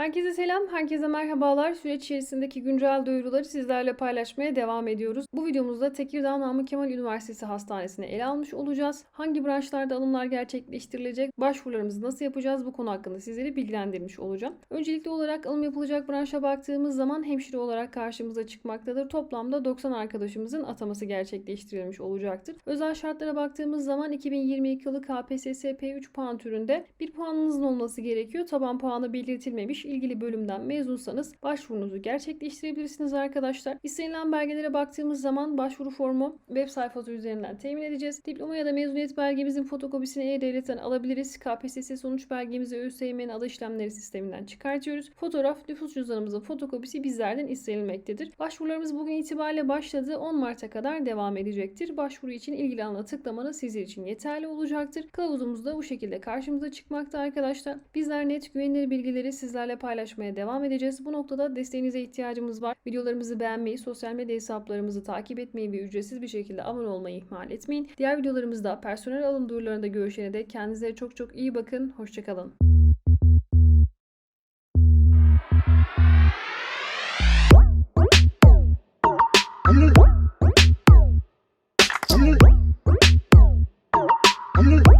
Herkese selam, herkese merhabalar. Süreç içerisindeki güncel duyuruları sizlerle paylaşmaya devam ediyoruz. Bu videomuzda Tekirdağ Namık Kemal Üniversitesi Hastanesi'ne ele almış olacağız. Hangi branşlarda alımlar gerçekleştirilecek, başvurularımızı nasıl yapacağız bu konu hakkında sizleri bilgilendirmiş olacağım. Öncelikli olarak alım yapılacak branşa baktığımız zaman hemşire olarak karşımıza çıkmaktadır. Toplamda 90 arkadaşımızın ataması gerçekleştirilmiş olacaktır. Özel şartlara baktığımız zaman 2022 yılı KPSS P3 puan türünde bir puanınızın olması gerekiyor. Taban puanı belirtilmemiş. İlgili bölümden mezunsanız başvurunuzu gerçekleştirebilirsiniz arkadaşlar. İstenilen belgelere baktığımız zaman başvuru formu web sayfası üzerinden temin edeceğiz. Diploma ya da mezuniyet belgemizin fotokopisini E-Devlet'ten alabiliriz. KPSS sonuç belgemizi ÖSYM'nin adı işlemleri sisteminden çıkartıyoruz. Fotoğraf nüfus cüzdanımızın fotokopisi bizlerden istenilmektedir. Başvurularımız bugün itibariyle başladı. 10 Mart'a kadar devam edecektir. Başvuru için ilgili alana tıklamanız sizler için yeterli olacaktır. Kılavuzumuz da bu şekilde karşımıza çıkmakta arkadaşlar. Bizler net güvenilir bilgileri sizlerle paylaşmaya devam edeceğiz. Bu noktada desteğinize ihtiyacımız var. Videolarımızı beğenmeyi, sosyal medya hesaplarımızı takip etmeyi ve ücretsiz bir şekilde abone olmayı ihmal etmeyin. Diğer videolarımızda personel alım duyurularında görüşene dek kendinize çok çok iyi bakın. Hoşçakalın. Mm-hmm.